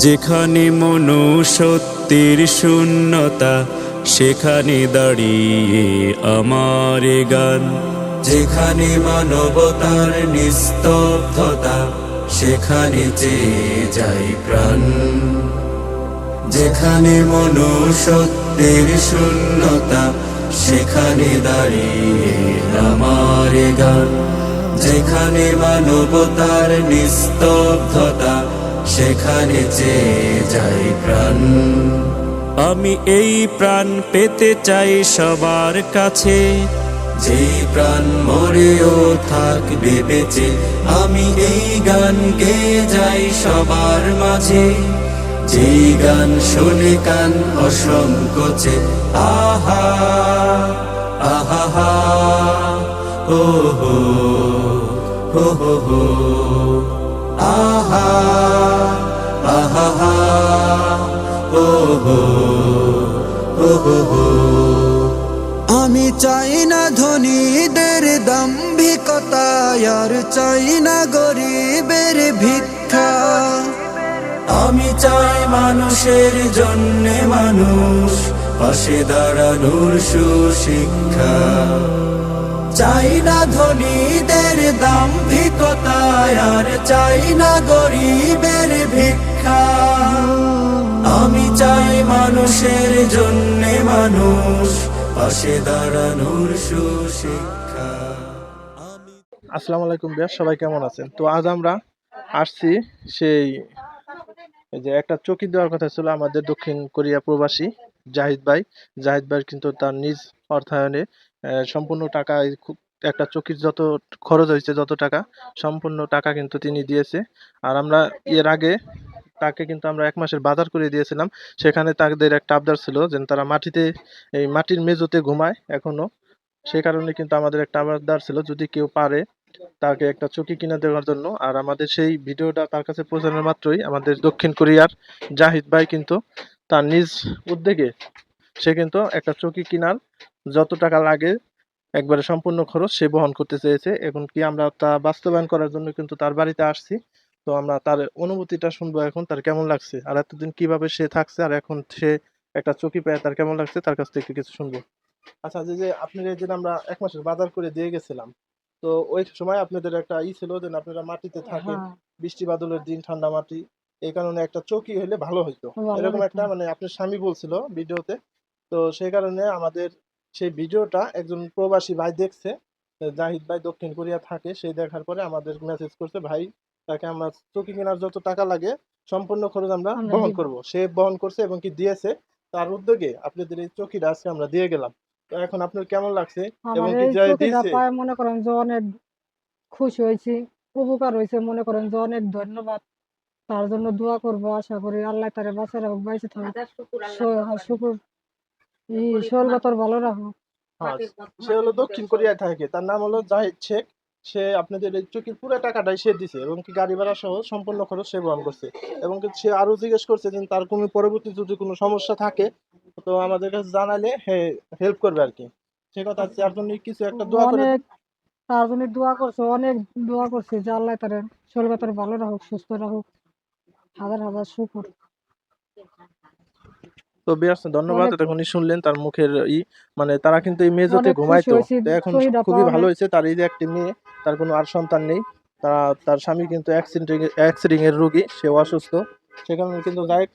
যেখানে মনুষ্যত্বের শূন্যতা, সেখানে দাঁড়িয়ে আমার গান। যেখানে মানবতার নিস্তব্ধতা, সেখানে চেয়ে যাই প্রাণ। যেখানে মনুষ্যত্বের শূন্যতা, সেখানে দাঁড়িয়ে আমার গান। যেখানে মানবতার নিস্তব্ধতা সেখানে চেয়ে যাই প্রাণ। আমি এই প্রাণ পেতে চাই সবার কাছে। যেই প্রাণ মরেও থাকবে বেঁচে আমি এই গান গেয়ে যাই সবার মাঝে। যেই গান শুনে কান অসংকোচে আহা আহা হা ও হো হো হো। আমি চাই না ধনীদের দাম্ভিকতা, আর চাই না গরিবের ভিক্ষা। আমি চাই মানুষের জন্য মানুষ, পাশে দাঁড়ানোর সুশিক্ষা। চাই না ধনীদের দাম্ভিকতা, আর চাই না গরিবের ভিক্ষা। আমি চাই মানুষের জন্য মানুষ পাশে দাঁড়ানোর সুশিক্ষা। আসসালামু আলাইকুম বিয়ার, সবাই কেমন আছেন? তো আজ আমরা আসছি সেই যে একটা চকি দেওয়ার কথা ছিল আমাদের দক্ষিণ কোরিয়া প্রবাসী জাহিদ ভাই। জাহিদ ভাই কিন্তু তার নিজ অর্থায়নে সম্পূর্ণ টাকা একটা চকির যত খরচ হয়েছে, যত টাকা, সম্পূর্ণ টাকা কিন্তু তিনি দিয়েছে। আর আমরা এর আগে তাকে কিন্তু আমরা এক মাসের বাজার করে দিয়েছিলাম। সেখানে তাদের একটা আবদার ছিল যে তারা মাটিতে, এই মাটির মেঝোতে ঘুমায় এখনও। সে কারণে কিন্তু আমাদের একটা আবদার ছিল, যদি কেউ পারে তাকে একটা চকি কিনে দেওয়ার জন্য। আর আমাদের সেই ভিডিওটা তার কাছে পৌঁছানোর মাত্রই আমাদের দক্ষিণ কোরিয়ার জাহিদ ভাই কিন্তু তার নিজ উদ্যোগে সে কিন্তু একটা চকি কেনার যত টাকা লাগে, একবারে সম্পূর্ণ খরচ সে বহন করতে চেয়েছে। এখন কি আমরা তা বাস্তবায়ন করার জন্য কিন্তু তার বাড়িতে আসছি। তো আমরা তার অনুভূতিটা শুনব এখন তার কেমন লাগছে? আর এতদিন কীভাবে সে থাকছে আর এখন সে একটা চকি পেয়ে তার কেমন লাগছে? তার কাছ থেকে কিছু শুনব। আচ্ছা যে যে আপনাদের যে আমরা এক মাসের বাজার করে দিয়ে গেছিলাম তো ওই সময় আপনাদের একটা ই ছিল যে আপনারা মাটিতে থাকেন হ্যাঁ, বৃষ্টি বাদলের দিন ঠান্ডা মাটি এই কারণে একটা চৌকি হলে ভালো হইতো। এরকম একটা মানে আপনার স্বামী বলছিল ভিডিওতে তো সেই কারণে আমাদের সেই ভিডিওটা একজন প্রবাসী ভাই দেখছে জাহিদ ভাই দক্ষিণ কোরিয়া থাকে সেই দেখার পরে আমাদের মেসেজ করছে ভাই তাকে আমরা চৌকি কেনার যত টাকা লাগে সম্পূর্ণ খরচ আমরা বহন। করব। সে বহন করছে এবং কি দিয়েছে তার উদ্যোগে আপনাদের এই চৌকিটা আজকে আমরা দিয়ে গেলাম। তো এখন আপনার কেমন লাগছে এবং কি জয় দিয়েছে? মনে করেন যে অনেক খুশি হয়েছি উপকার হয়েছে মনে করেন যে অনেক ধন্যবাদ। তার জন্য দোয়া করব আশা করি আল্লাহ তারে বাঁচার রাখুক বাইসে থাকুক। হ্যাঁ, শুকুর। ই শোল বতর ভালো রাখুক। হ্যাঁ সে হলো দক্ষিণ কোরিয়ায় থাকে। তার নাম হলো জাহিদ শেখ। সে আপনাদের এই চুক্তির পুরো টাকাটাই সে দিছে এবং কি গাড়ি ভাড়া সহ সম্পূর্ণ খরচ সে বহন করছে। এবং কি সে আরও জিজ্ঞেস করছে যে তার কোনো পরবর্তী যদি কোনো সমস্যা থাকে তো আমাদের কাছে জানালে হেল্প করবে আর কি। সে কথা তার জন্য কিছু একটা দোয়া করে। তার জন্য দোয়া করছে অনেক দোয়া করছে যে আল্লাহ তারে শোল বতর ভালো রাখুক সুস্থ রাখুক। হাজার হাজার শুকুর। তো বিয়ার্স ধন্যবাদ এতক্ষণই শুনলেন তার মুখের ই। মানে তারা কিন্তু এই মেজোতে ঘুমাইতো। তো এখন খুবই ভালো হয়েছে তার এই যে একটি মেয়ে তার কোনো আর সন্তান নেই। তারা তার স্বামী কিন্তু অ্যাক্সিডেন্ট এর রোগী, সেও অসুস্থ। সেখানে কিন্তু যাই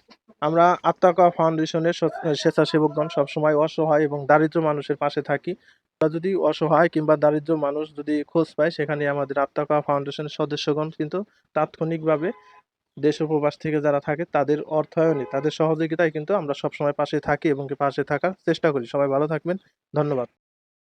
আমরা আত্মাকা ফাউন্ডেশনের স- স্বেচ্ছাসেবকগণ সবসময় অসহায় এবং দারিদ্র মানুষের পাশে থাকি। আমরা যদি অসহায় কিংবা দারিদ্র মানুষ যদি খোঁজ পায়, সেখানে আমাদের আত্মাকা ফাউন্ডেশনের সদস্যগণ কিন্তু তাৎক্ষণিকভাবে দেশ উপবাস থেকে যারা থাকে, তাদের অর্থায়নে, তাদের সহযোগিতায় কিন্তু আমরা সবসময় পাশে থাকি এবং পাশে থাকার চেষ্টা করি। সবাই ভালো থাকবেন। ধন্যবাদ।